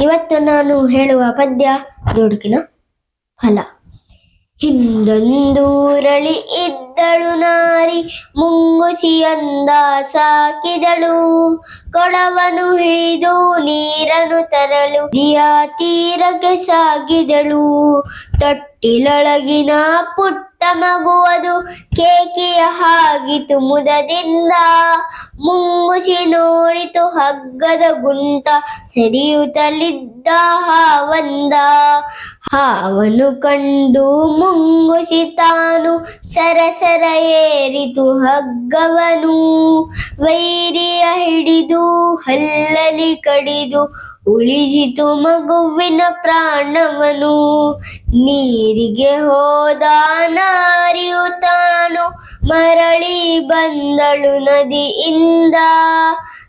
ಇವತ್ತು ನಾನು ಹೇಳುವ ಪದ್ಯ ದುಡುಕಿನ ಫಲ. ಹಿಂದೊಂದೂರಳಿ ಇದ್ದಳು ನಾರಿ, ಮುಂಗುಸಿಯಂದ ಸಾಕಿದಳು. ಕೊಡವನು ಹಿಡಿದು ನೀರನ್ನು ತರಲು, ದಿಯ ತೀರಕ್ಕೆ ಸಾಗಿದಳು. ತೊಟ್ಟಿಲೊಳಗಿನ ಪುಟ್ಟ ಮಗುವದು ಕೇಕಿಯ ಹಾಗಿತು ಮುದದಿಂದ ಮುಂಗುಸಿ ನೋಡಿತು ಹಗ್ಗದ ಗುಂಟ. ಸರಿಯುತ್ತಲಿದ್ದ ಹಾವಂದ ಹಾವನು ಕಂಡು ಮುಂಗುಸಿ ತಾನು ಸರಸರ ಏರಿತು ಹಗ್ಗವನು. ವೈರಿಯ ಹಿಡಿದು, ಹಲ್ಲಲಿ ಕಡಿದು ಉಳಿಸಿತು ಮಗುವಿನ ಪ್ರಾಣವನು. ನೀರಿಗೆ ಹೋದ ನಾರಿಯು ತಾನು ಮರಳಿ ಬಂದಳು ನದಿಯಿಂದ.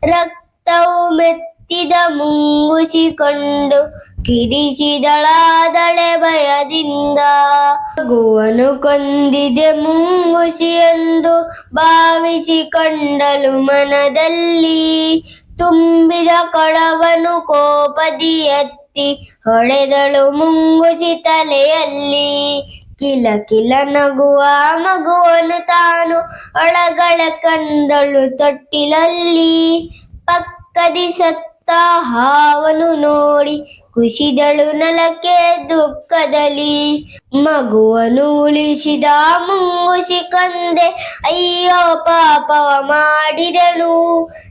ರಕ್ತವು ಮೆತ್ತಿದ ಮುಂಗುಸಿಕೊಂಡು ಕಿರಿಸಿದಳಾದಳೆ ಭಯದಿಂದ ಗುವನು ಕೊಂದಿದೆ ಮುಂಗುಸಿ ಎಂದು ಭಾವಿಸಿಕೊಂಡಳು ಮನದಲ್ಲಿ ತುಂಬಿದ ಕಡವನು ಕೋಪದಿ ಎತ್ತಿ ಹೊಡೆದಳು ಮುಂಗುಸಿ ತಲೆಯಲ್ಲಿ. ಕಿಲ ಕಿಲ ನಗುವ ಮಗುವನು ತಾನು ಒಳಗಳ ಕಂದಳು ತೊಟ್ಟಿಲಲ್ಲಿ. ಪಕ್ಕದಿ ಸತ್ತ ಹಾವನು ನೋಡಿ, ಕುಸಿದಳು ನಲಕೆ ದುಃಖದಲ್ಲಿ. ಮಗುವನು ಉಳಿಸಿದ ಮುಂಗುಸಿ ಕಂದೆ, ಅಯ್ಯೋ ಪಾಪವ ಮಾಡಿದಳು.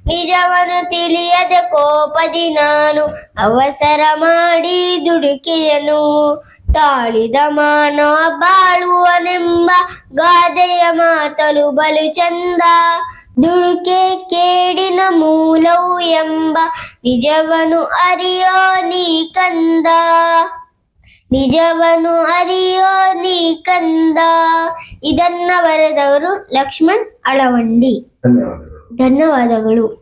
ನಿಜವನು ತಿಳಿಯದ ಕೋಪದಿ ನಾನು, ಅವಸರ ಮಾಡಿ ದುಡುಕಿಯನು ತಾಳಿದ ಮಾನವ ಬಾಳುವನೆಂಬ ಗಾದೆಯ ಮಾತಲು ಬಲು ಚಂದ, ದುಡುಕೆ ಕೇಡಿನ ಮೂಲವು ಎಂಬ ನಿಜವನು ಅರಿಯೋ ನೀ ಕಂದ. ನಿಜವನು ಅರಿಯೋ ನೀ ಕಂದ. ಇದನ್ನ ಬರೆದವರು ಲಕ್ಷ್ಮಣ್ ಅಳವಂಡಿ ಧನ್ಯವಾದಗಳು.